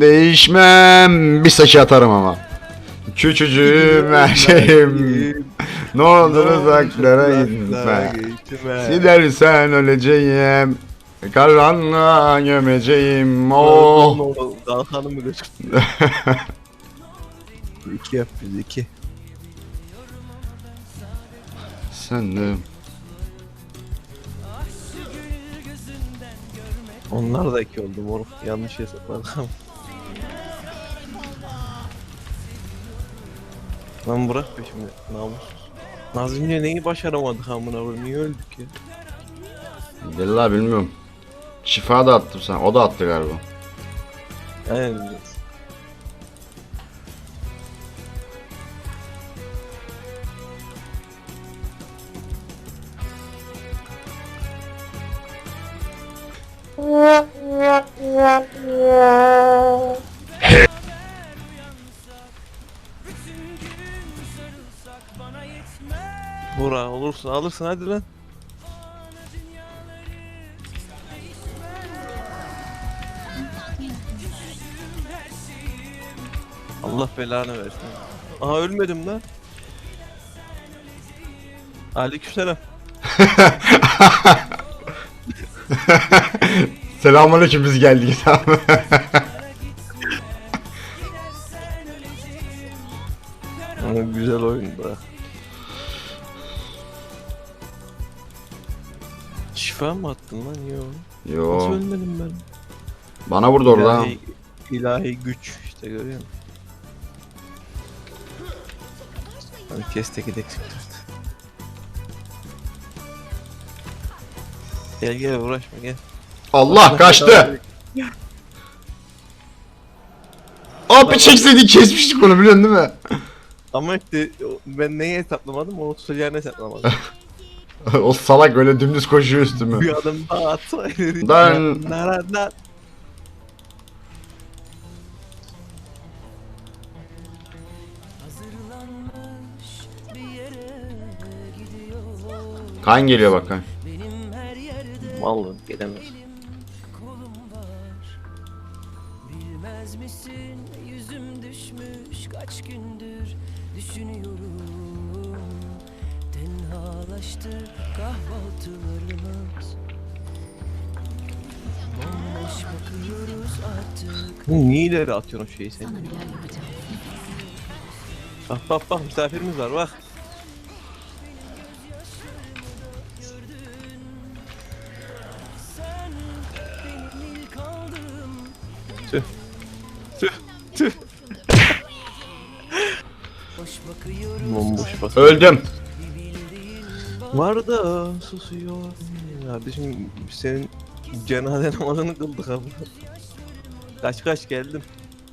değişmem. Bir saçı atarım ama. Küçücüğüm her şeyim. Ne olur uzaklara gitme. Silersen öleceğim. Karanlığa gömeceğim. Oh. Kalkanı mı gözüktü? iki yap biz iki. Sen de. Onlar da iki oldu moruk. Yanlış hesapladım. Lan bırak be şimdi namus. Nazım'la neyi başaramadık amına koyayım niye öldük ya? Vallahi bilmiyorum. Şifa da attım sen. O da attı galiba. Aynen Bura olursun alırsın hadi lan. Allah belanı versin. Aha ölmedim lan. Aleykümselam. Selamünaleyküm biz geldik tamam. Şifa mı attın lan? Yo. Nasıl Yo. ölmedim ben? Bana vurdu orada. İlahi, ilahi güç işte görüyor musun? Hadi kes teki tek sıktırdı. Gel gel uğraşma gel. Allah kaçtı. Abi çekseydi kesmiştik onu biliyorsun değil mi? Ama işte o- ben neyi hesaplamadım onu tutacağını hesaplamadım. o salak öyle dümdüz koşuyor üstüme. Bir adım daha yere gidiyor Kan geliyor bak kan. Mallı gelemez. elim kolum var Bilmez misin yüzüm düşmüş kaç gündür düşünüyorum Tenhalaştı kahvaltılarımız Bomboş bakıyoruz artık Niye ileri atıyorsun o şeyi sen? Bak bak bak misafirimiz var bak. Tüh. Tüh. Tüh. Bomboş bak. Öldüm. Var da susuyor. Kardeşim senin cenaze namazını kıldık abi. Kaç kaç geldim.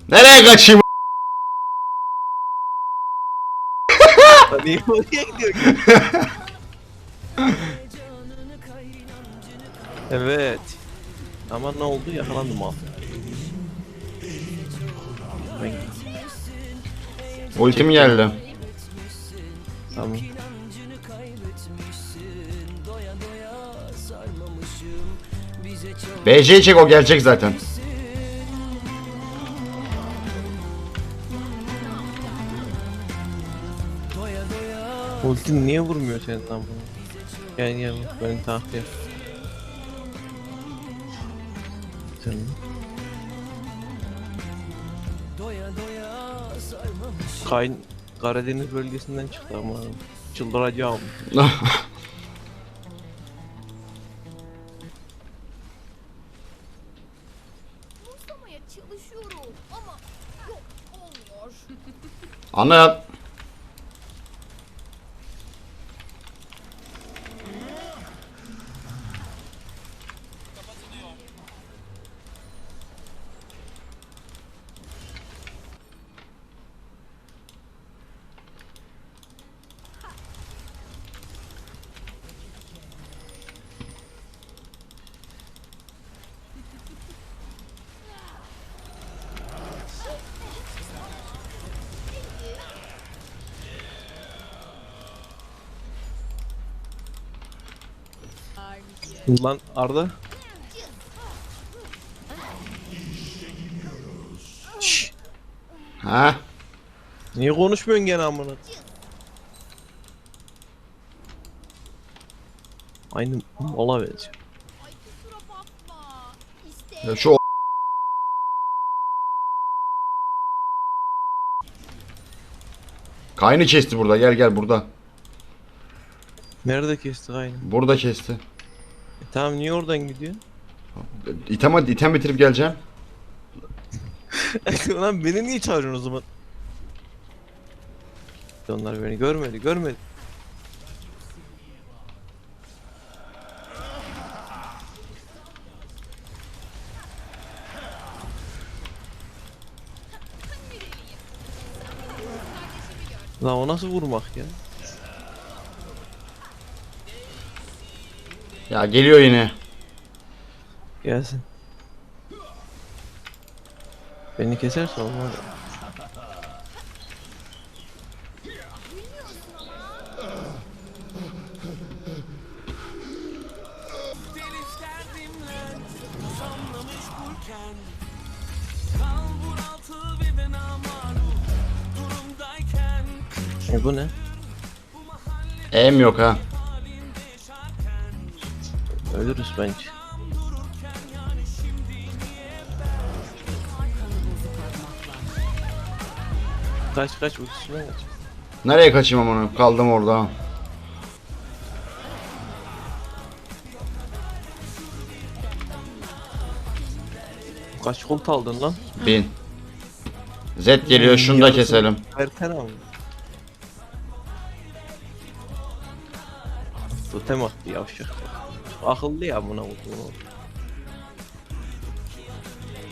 Nereye kaçayım? Niye oraya gidiyor? evet. Ama ne oldu? Yakalandım abi. Ultim geldi. tamam. BC'yi çek o gerçek zaten. Ultin niye vurmuyor senin lan bunu? Gel gel beni takip et. Kayn Karadeniz bölgesinden çıktı ama çıldıracağım. Anlat. Lan Arda. Ha? Niye konuşmuyorsun gene amına? Aynı bakma. İşte. Ya şu Kaynı kesti burada. Gel gel burada. Nerede kestik aynı? Burada kesti. Tamam niye oradan gidiyorsun? İtem, item bitirip geleceğim. Lan beni niye çağırıyorsun o zaman? Onlar beni görmedi, görmedi. Lan o nasıl vurmak ya? Ya geliyor yine. Gelsin. Beni keserse olmaz. E bu ne? Em yok ha. Ölürüz bence. Kaç kaç ultisine kaç. Nereye kaçayım amına? Kaldım orada. Kaç kolt aldın lan? Bin. Z geliyor. Şunu da keselim. Erken abi. Totem attı yavşak. Akıllı ya buna bu.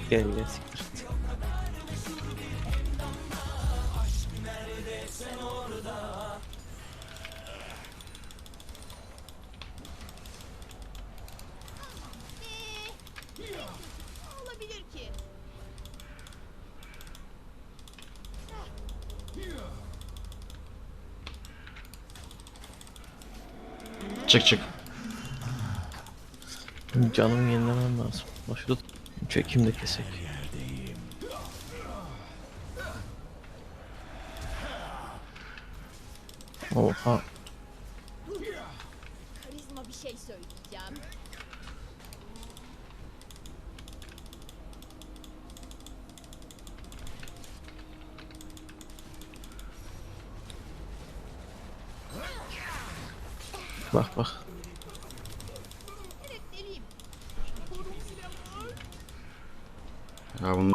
Gel gel siktir. Çık çık. Canımı yenilemem lazım. Şurada çekim de kesek. Oha. Karizma bir şey söyleyeceğim. Bak bak. Ya bunu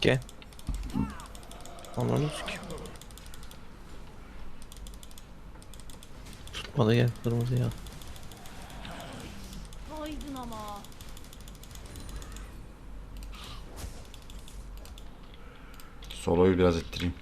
Gel. Ananı sikeyim. Tutmadı gel kırmızı ya. Aydın ama. Soloyu biraz ettireyim.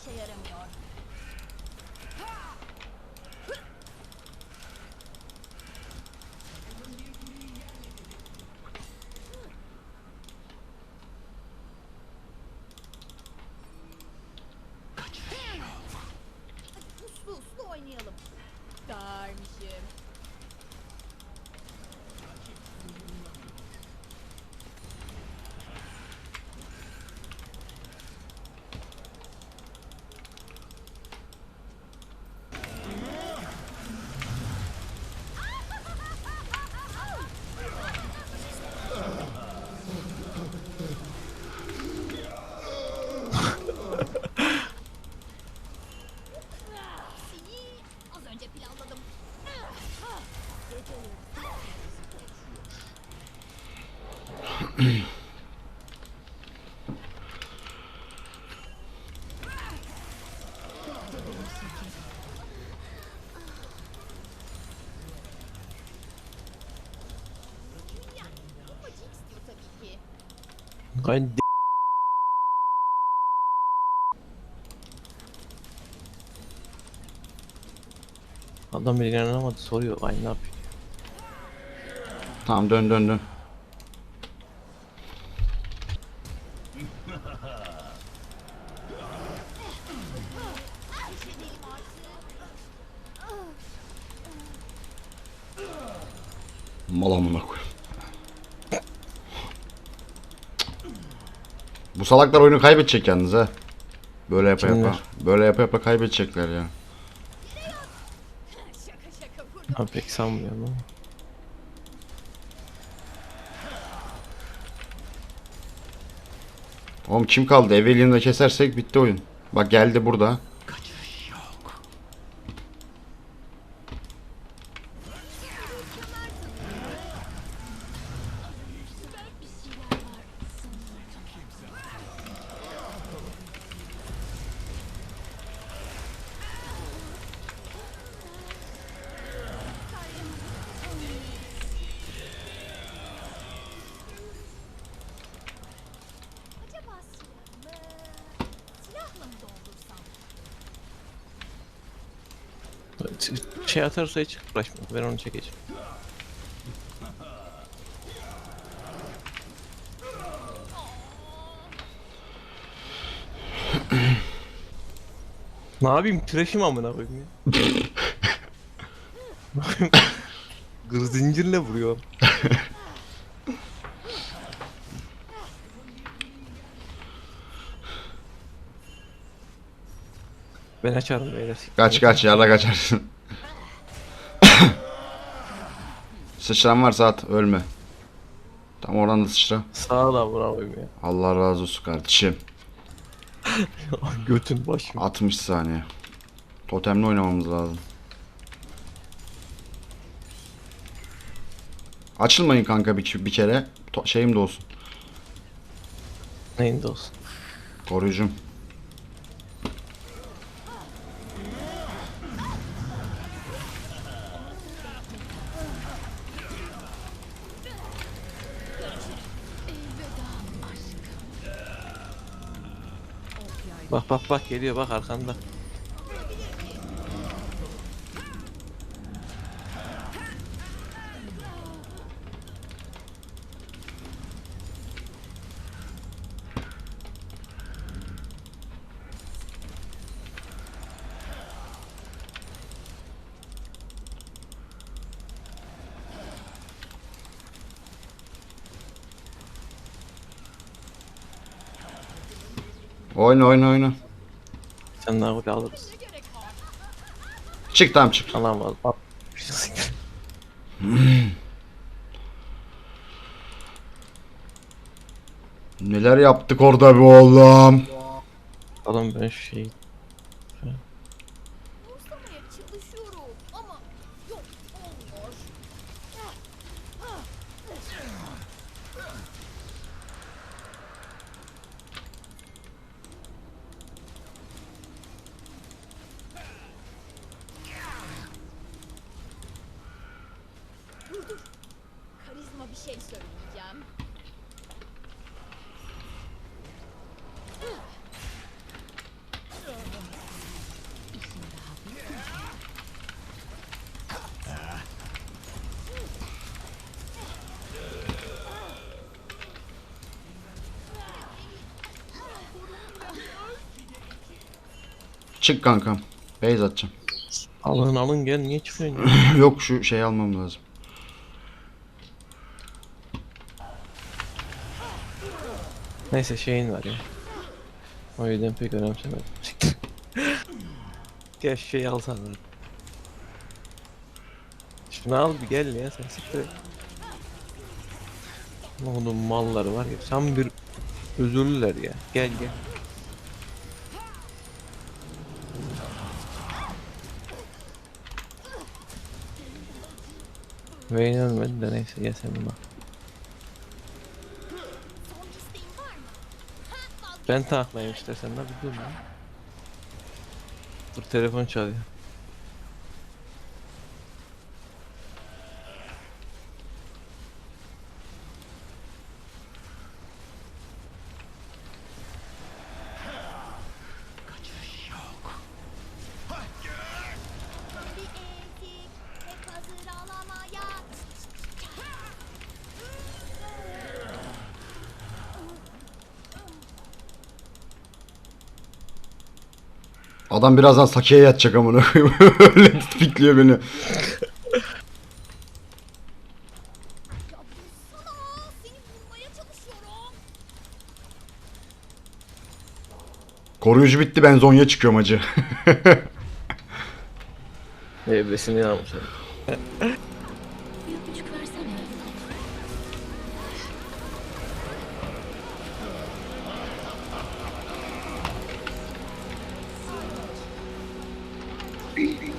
İşe yaramıyor. D- Adam inanamadı soruyor. Ay ne yapıyor? Tamam dön dön dön. Mal amına koyayım. Bu salaklar oyunu kaybedecek yalnız ha. Böyle yapa yapa. Kimler? Böyle yapa yapa kaybedecekler ya. Şaka şaka burada. Ben pek sanmıyorum ama. Oğlum kim kaldı? Evelyn'i de kesersek bitti oyun. Bak geldi burada. Şey atarsa hiç uğraşma. Ben onu çekeceğim. ne yapayım? Tıraşım amına koyayım ya. Ne yapayım? Gır zincirle vuruyor. ben açarım beyler. Kaç kaç yarla kaçarsın. Sıçran varsa at ölme. Tam oradan da sıçra. Sağa da bravoyum ya. Allah razı olsun kardeşim. Götün başım. 60 saniye. Totemle oynamamız lazım. Açılmayın kanka bir, bir kere. To- şeyim de olsun. Neyinde olsun. Koruyucum. Bak bak bak geliyor bak arkanda. Oyna oyna oyna. Sen daha golü alırız. Çık tamam çık. Alan var. Al. Neler yaptık orada be oğlum. Adam ben şu şeyi Doldurslamaya çalışıyorum ama yok olmuyor. Dur dur. Karizma bir şey söyleyeceğim. Çık kankam. Beyz atacağım. alın alın gel niye çıkıyorsun ya? Yok şu şeyi almam lazım. Neyse şeyin var ya. O yüzden pek önemsemedim. gel şu şeyi alsana. Şunu al bir gel ya sen siktir et. Oğlum malları var ya tam bir özürlüler ya. Gel gel. Vayne ölmedi de neyse ya sen vazgeç. Ben taklayayım istersen de bir dur. Dur telefon çalıyor. Adam birazdan sakeye yatacak amına koyayım. Öyle pikliyor beni. Koruyucu bitti ben Zonya çıkıyorum acı. Evresini almış.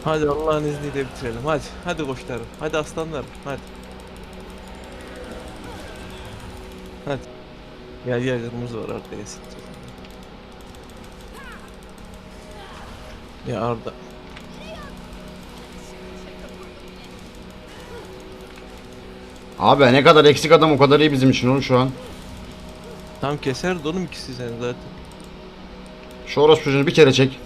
Hadi Allah'ın izniyle bitirelim. Hadi. Hadi koçlarım. Hadi aslanlarım. Hadi. Hadi. Gel gel kırmızı var arkaya siktir. Ya Arda. Abi ne kadar eksik adam o kadar iyi bizim için oğlum şu an. Tam keserdi oğlum ikisi sen zaten. Şu orospucunu bir kere çek.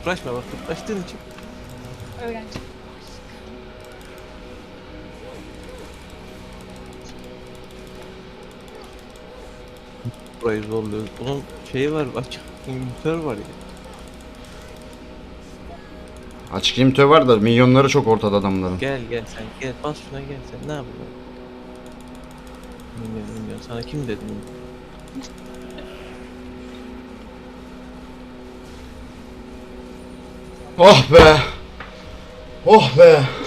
Kıpraşma bak kıpraştığın için. Öğrenci. Burayı zorluyoruz. Bunun şeyi var açık imitör var ya. Açık limitör var da milyonları çok ortada adamların. Gel gel sen gel bas şuna gel sen ne yapıyorsun? Bilmiyorum bilmiyorum sana kim dedi Oh be. Oh be.